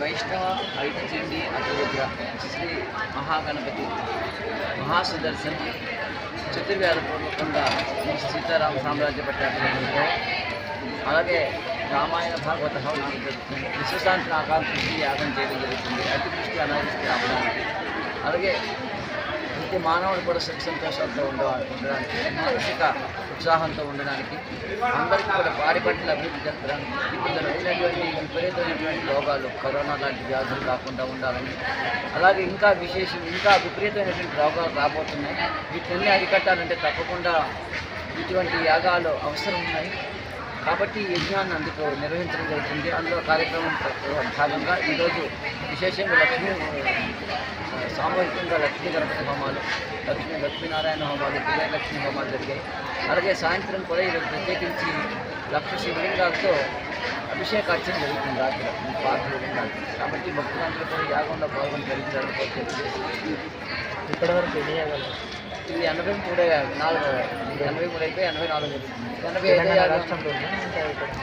వైష్ణవ ఐటచండి అతిరుద్ర శ్రీ మహాగణపతి మహాసుదర్శన్ చతుర్వేద పూర్వకంగా ఈ సీతారామ సామ్రాజ్య పట్టాభిషేకంతో అలాగే రామాయణ భాగవత హవనాలు జరుగుతుంది విశ్వశాంతి ఆకాంక్షించి యాగం చేయడం జరుగుతుంది. అతివృష్టి అనావృష్టి రావడానికి. అలాగే ప్రతి మానవుడు కూడా సుఖ సంతోషాలతో ఉండ ఉండడానికి మానసిక ఉత్సాహంతో ఉండడానికి. అందరికీ కూడా పాడి పట్ల అభివృద్ధి జరపడానికి ఇప్పుడు జరుగుతున్నటువంటి విపరీతమైనటువంటి రోగాలు కరోనా లాంటి వ్యాధులు కాకుండా ఉండాలని. అలాగే ఇంకా విశేషం ఇంకా విపరీతమైనటువంటి రోగాలు రాబోతున్నాయి. వీటిని అరికట్టాలంటే తప్పకుండా ఇటువంటి యాగాలు అవసరం ఉన్నాయి. కాబట్టి యజ్ఞాన్ని అందుకు నిర్వహించడం జరుగుతుంది. అందులో కార్యక్రమం భాగంగా ఈరోజు విశేషంగా లక్ష్మీ సామూహికంగా లక్ష్మీ గణపతి హోమాలు లక్ష్మీ లక్ష్మీనారాయణ హోమాలు విజయలక్ష్మి హోమాలు జరిగాయి. అలాగే సాయంత్రం కూడా ఈరోజు ప్రత్యేకించి లక్ష శివలింగాలతో అభిషేకార్చన జరుగుతుంది రాత్రి. పాత్ర కాబట్టి భక్తులందరూ కూడా యాగంలో పాల్గొని ధరించాలని ఇప్పటివరకు ఎన్ని యాగాలు? ఇది ఎనభై మూడు నాలుగు. ఎనభై మూడు అయిపోయి ఎనభై నాలుగు ఎనభై ఐదు రాష్ట్రంలో?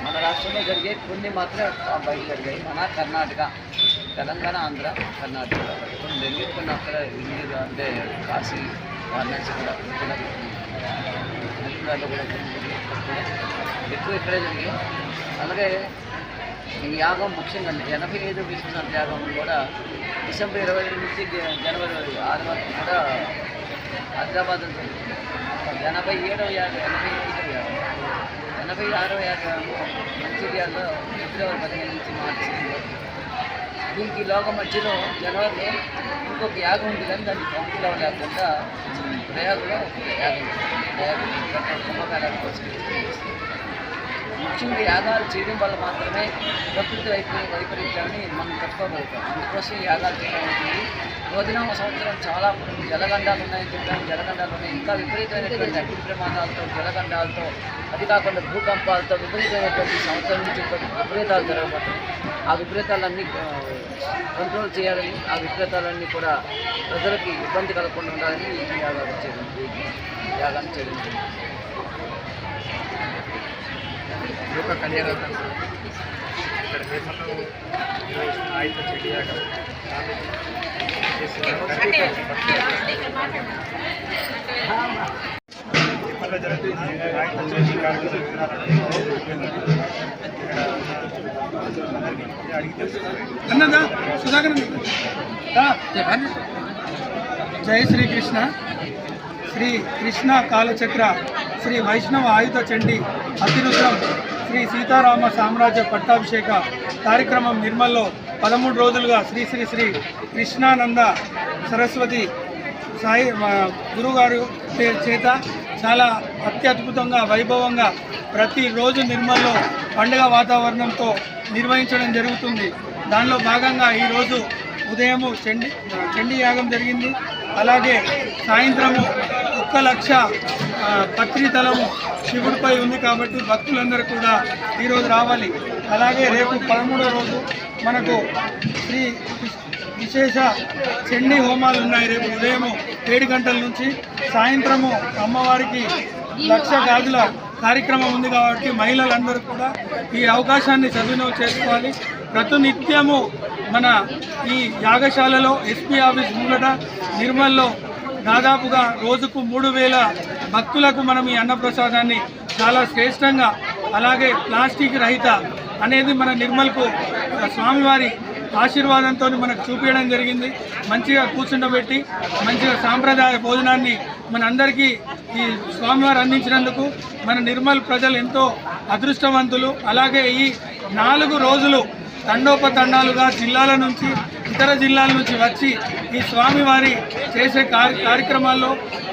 మన రాష్ట్రంలో జరిగే కొన్ని మాత్రమే బయట జరిగాయి. మన కర్ణాటక తెలంగాణ ఆంధ్ర కర్ణాటక. కొన్ని జరిగే కొన్ని అక్కడ ఇండియా అంటే కాశీ వారణాసి కూడా కూడా హరిద్వార్లో కూడా. ఎక్కువ ఇక్కడే జరిగాయి. అలాగే ఈ యాగం ముఖ్యంగా అండి ఎనభై ఐదు విశ్వనాథ యాగం కూడా డిసెంబర్ ఇరవై నుంచి జనవరి ఆరు వరకు కూడా హైదరాబాద్ ఉంటుంది ఎనభై ఏడవ యాభై ఎనభై ఐదవ యాగం ఎనభై ఆరవ యాభై మంచిర్యాలలో ఫిబ్రవరి పదిహేను నుంచి మార్చి దీనికి లోక మధ్యలో జనవరిలో ఇంకొక యాగం ఉంది కానీ దాన్ని కౌంట్లో లేకుండా ప్రయాగలో ఒక యాగం ఉంది. ప్రయాగం కుంభమేళాల కోసం ముఖ్యంగా యాగాలు చేయడం వల్ల మాత్రమే ప్రకృతి వైపరీ వైపరీత్యాన్ని మనం తట్టుకోగలుగుతాం అందుకోసం ఈ యాగాలు చేయడం అవుతుంది రోజునామ సంవత్సరం చాలా జలగండాలు ఉన్నాయని చెప్పాము జలగండాలు ఉన్నాయి ఇంకా విపరీతమైనటువంటి అగ్ని ప్రమాదాలతో జలగండాలతో అది కాకుండా భూకంపాలతో విపరీతమైనటువంటి సంవత్సరం నుంచి విపరీతాలు జరగబడతాయి ఆ విపరీతాలన్నీ కంట్రోల్ చేయాలని ఆ విపరీతాలన్నీ కూడా ప్రజలకి ఇబ్బంది కలగకుండా ఉండాలని ఈ యాగాలు చేయడం యాగాన్ని చేయడం జరిగింది. కళ్యాణ ఇక్కడ ఆయుధ జరుగుతున్న ఆయుధ చెడి జై శ్రీకృష్ణ శ్రీ కృష్ణ కాలచక్ర శ్రీ వైష్ణవ ఆయుధ చండి అతిరుద్రం శ్రీ సీతారామ సామ్రాజ్య పట్టాభిషేక కార్యక్రమం నిర్మల్లో పదమూడు రోజులుగా శ్రీ శ్రీ శ్రీ కృష్ణానంద సరస్వతి సాయి గురుగారు చే- చేత చాలా అత్యద్భుతంగా వైభవంగా ప్రతిరోజు నిర్మల్లో పండుగ వాతావరణంతో నిర్వహించడం జరుగుతుంది. దానిలో భాగంగా ఈరోజు ఉదయము చండి చండీ యాగం జరిగింది. అలాగే సాయంత్రము ఒక్క లక్ష పత్రితలము శివుడిపై ఉంది కాబట్టి భక్తులందరూ కూడా ఈరోజు రావాలి. అలాగే రేపు పదమూడో రోజు మనకు శ్రీ విశేష చండీ హోమాలు ఉన్నాయి. రేపు ఉదయము ఏడు గంటల నుంచి సాయంత్రము అమ్మవారికి లక్ష గాజుల కార్యక్రమం ఉంది కాబట్టి మహిళలందరూ కూడా ఈ అవకాశాన్ని సద్వినియోగం చేసుకోవాలి. ప్రతినిత్యము మన ఈ యాగశాలలో ఎస్పీ ఆఫీస్ ముంగట నిర్మల్లో దాదాపుగా రోజుకు మూడు వేల భక్తులకు మనం ఈ అన్నప్రసాదాన్ని చాలా శ్రేష్టంగా అలాగే ప్లాస్టిక్ రహిత అనేది మన నిర్మల్కు స్వామివారి ఆశీర్వాదంతో మనకు చూపించడం జరిగింది. మంచిగా కూర్చుండబెట్టి మంచిగా సాంప్రదాయ భోజనాన్ని మనందరికీ ఈ స్వామివారు అందించినందుకు మన నిర్మల్ ప్రజలు ఎంతో అదృష్టవంతులు. అలాగే ఈ నాలుగు రోజులు తండోపతండాలుగా జిల్లాల నుంచి ఇతర జిల్లాల నుంచి వచ్చి ఈ స్వామివారి చేసే కార్య కార్యక్రమాల్లో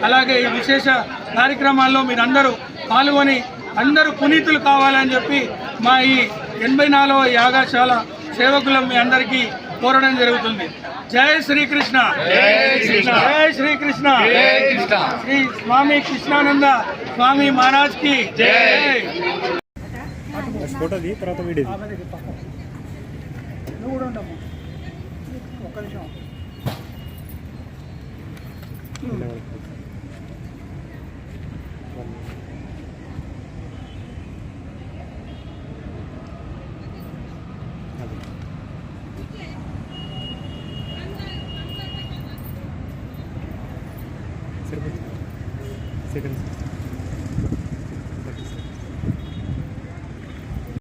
అలాగే ఈ విశేష కార్యక్రమాల్లో మీరందరూ పాల్గొని అందరూ పునీతులు కావాలని చెప్పి మా ఈ ఎనభై నాలుగవ యాగశాల సేవకులం మీ అందరికీ కోరడం జరుగుతుంది. జై శ్రీకృష్ణ. జై శ్రీకృష్ణ. శ్రీ స్వామి కృష్ణానంద స్వామి మహారాజ్కి ఒక్క నిమిషం 这个。